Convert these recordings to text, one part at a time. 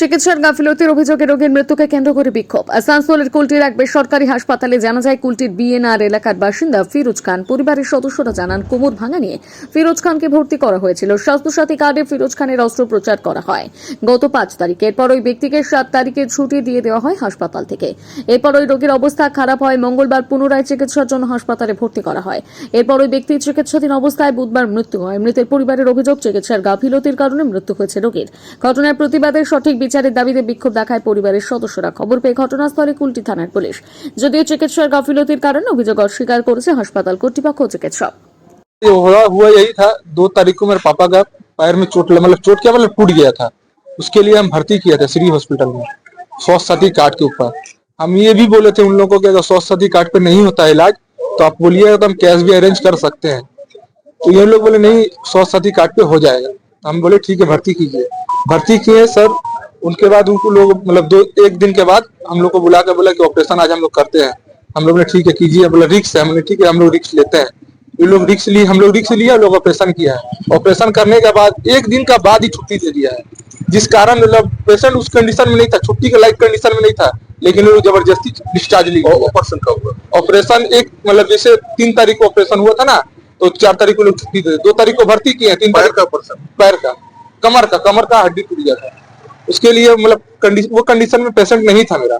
চিকিৎসার গাফিলতির অভিযোগে রোগীর মৃত্যুকে কেন্দ্র করে বিক্ষোভ। আসানসোলের কুলটির এক বেসরকারি হাসপাতালে জানা যায় কুলটির বিএনআর এলাকার বাসিন্দা ফিরোজ খান। পরিবারের সদস্যরা জানান, কোমর ভাঙা নিয়ে ফিরোজ খানকে ভর্তি করা হয়েছিল। স্বাস্থ্যসাথী কার্ডে ফিরোজ খানের অস্ত্রোপচার করা হয়। গত পাঁচ তারিখ, এরপর ওই ব্যক্তিকে সাত তারিখে ছুটি দিয়ে দেওয়া হয় হাসপাতাল থেকে। এরপর ওই রোগীর অবস্থা খারাপ হয়, মঙ্গলবার পুনরায় চিকিৎসার জন্য হাসপাতালে ভর্তি করা হয়। এরপর ওই ব্যক্তির চিকিৎসাধীন অবস্থায় বুধবার মৃত্যু হয়। মৃতের পরিবারের অভিযোগ, চিকিৎসার গাফিলতির কারণে মৃত্যু হয়েছে রোগীর। ঘটনার প্রতিবাদে সঠিক বিচারের দাবিতে বিক্ষোভ দেখায় পরিবারের সদস্যরা খবর পেয়ে ঘটনাস্থলে কুলটি থানার পুলিশ যদিও চিকিৎসার গাফিলতির কারণে অভিযোগ অস্বীকার করেছে হাসপাতাল কর্তৃপক্ষ ও চিকিৎসক ये हुआ हुआ यही था दो तारीख को मेरे पापा का पैर में चोट लगा मतलब चोट क्या मतलब टूट गया था उसके लिए हम भर्ती किया था श्री हॉस्पिटल में स्वास्थ्य साथी कार्ड के ऊपर हम ये भी बोले थे उन लोगों को कि अगर स्वास्थ्य साथी कार्ड पे नहीं होता है इलाज तो आप बोलिएगा तो हम कैश भी अरेंज कर सकते हैं तो ये लोग बोले नहीं स्वास्थ्य साथी कार्ड पे हो जाएगा तो हम बोले ठीक है भर्ती कीजिए भर्ती किए सर उनके बाद उनको लोग मतलब दो एक दिन के बाद हम लोग को बुला के बोला कि ऑपरेशन आज हम लोग करते हैं। हम लोग ने ठीक है कीजिए। बोला रिक्स है। हमने ठीक है हम लोग रिक्स लेते हैं। ये लोग रिक्स लिए हम लोग रिक्स लिया लोग ऑपरेशन किया है। ऑपरेशन करने के बाद एक दिन का बाद ही छुट्टी दे दिया है। जिस कारण मतलब पेशेंट उस कंडीशन में नहीं था छुट्टी के लाइक कंडीशन में नहीं था लेकिन वो लोग ज़बरदस्ती डिस्चार्ज लिए। ऑपरेशन का हुआ? ऑपरेशन एक मतलब जैसे तीन तारीख को ऑपरेशन हुआ था ना तो चार तारीख को लोग छुट्टी दे दो। तारीख को भर्ती किए तीन तारीख का ऑपरेशन पैर का। कमर का कमर का हड्डी टूट गया था। उसके लिए मतलब कंडीशन वो कंडीशन में पेशेंट नहीं था मेरा।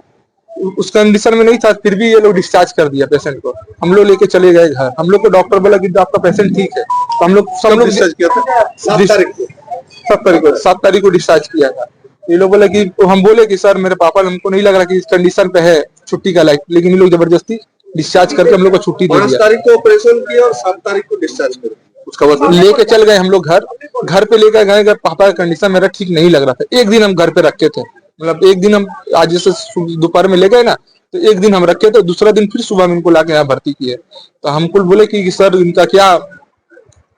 उस कंडीशन में नहीं था फिर भी ये लोग डिस्चार्ज कर दिया पेशेंट को। हम लोग लेके चले गए घर। हम लोग को डॉक्टर बोला कि आपका पेशेंट ठीक है। तो हम लोग सब लोग डिस्चार्ज किया था? सात तारीख को। सात तारीख को डिस्चार्ज किया था। ये लोग बोला कि तो हम बोले कि सर मेरे पापा हमको नहीं लग रहा कि इस कंडीशन पे है छुट्टी का लायक लेकिन ये लोग ज़बरदस्ती डिस्चार्ज करके हम लोग को छुट्टी दे दिया। तारीख को ऑपरेशन किया और सात तारीख को डिस्चार्ज कर। उसका लेके चल गए हम लोग घर। घर पे लेकर गए पापा का कंडीशन मेरा ठीक नहीं लग रहा था। एक दिन हम घर पे रखे थे। मतलब एक दिन हम आज जैसे दोपहर में ले गए ना तो एक दिन हम रखे थे दूसरा दिन फिर सुबह में इनको लाके यहाँ भर्ती किए। तो हमको बोले कि सर इनका क्या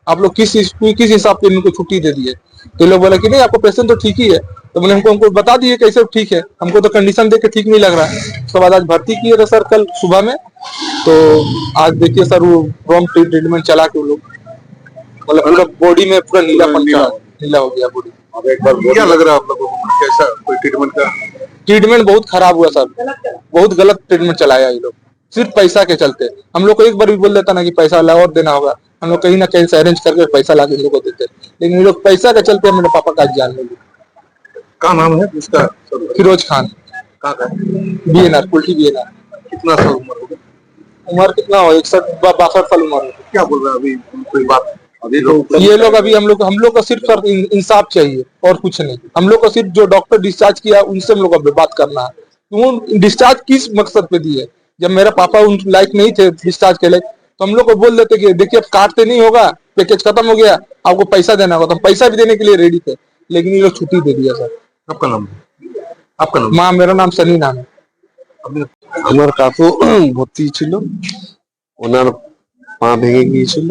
आप लोग किस किस हिसाब से इनको छुट्टी दे दिए? तो लोग बोले कि नहीं आपको पेशेंट तो ठीक ही है। तो मैंने हमको हमको बता दिए कैसे ठीक है। हमको तो कंडीशन देख के ठीक नहीं लग रहा। है उसके बाद आज भर्ती किए थे सर कल सुबह में। तो आज देखिए सर वो रॉन्ग ट्रीटमेंट चला के वो लोग। मतलब पूरा बॉडी में पूरा नीला नीला। नीला हो गया बॉडी अब एक बार क्या लग रहा है आप लोगों को? कैसा कोई ट्रीटमेंट का? ट्रीटमेंट बहुत खराब हुआ सर। बहुत गलत ट्रीटमेंट चलाया ये लोग। सिर्फ़ पैसा के चलते। हम लोग को एक बार भी बोल देता ना कि पैसा ला और देना होगा। हम लोग कहीं ना कहीं से अरेंज करके पैसा ला के लोग को देते। लेकिन ये लोग पैसा के चलते मेरे पापा का जान ले क्या नाम है जिसका? फिरोज खान। कहाँ का B N R Kulti B N R कितना साल उम्र होगा उम्र कितना हो? इकसठ बासठ साल उम्र हो क्या बोल रहे हैं अभी? कोई बात? अभी लोग ये लोग अभी हम लोग हम लोग को सिर्फ सर इन- इंसाफ चाहिए और कुछ नहीं हम लोग को सिर्फ जो डॉक्टर डिस्चार्ज किया उनसे हम लोग अभी बात करना है वो डिस्चार्ज किस मकसद पे दिए जब मेरा पापा उन लायक नहीं थे डिस्चार्ज के लायक तो हम लोग को बोल देते कि देखिए अब काटते नहीं होगा पैकेज खत्म हो गया आपको पैसा देना होगा तो हम पैसा भी देने के लिए रेडी थे लेकिन ये लोग छुट्टी दे दिया सर आपका नाम आपका नाम माँ मेरा नाम सनी नाम है আপনি আমার কাকু ভর্তি ছিল ওনার পা ভেঙে গিয়েছিল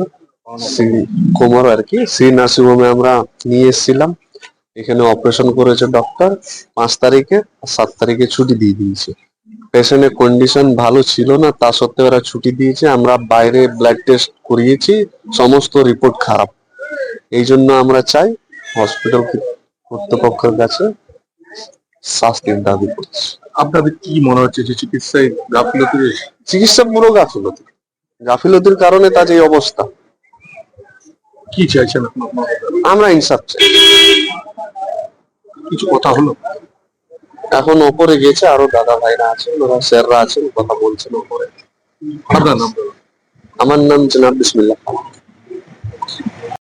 সেই কোমর আর কি শ্রী নার্সিং হোমে আমরা নিয়ে এসেছিলাম। এখানে অপারেশন করেছে ডক্টর পাঁচ তারিখে আর সাত তারিখে ছুটি দিয়ে দিয়েছে। পেশেন্টের কন্ডিশন ভালো ছিল না তা সত্ত্বেও ওরা ছুটি দিয়েছে। আমরা বাইরে ব্লাড টেস্ট করিয়েছি সমস্ত রিপোর্ট খারাপ। এই জন্য আমরা চাই হসপিটাল কর্তৃপক্ষের কাছে শাস্তির দাবি করছি। আপনাদের কি মনে হচ্ছে যে চিকিৎসায় গাফিলতি চিকিৎসা পুরো গাফিলতি। গাফিলতির কারণে তার এই অবস্থা। কি চাইছেন আমরা ইনসাফ চাই। কিছু কথা হলো? এখন ওপরে গেছে আরও দাদা ভাইরা আছেন ওরা স্যাররা আছেন কথা বলছেন ওপরে। আপনার নাম আমার নাম জনাব বিসমিল্লাহ। খান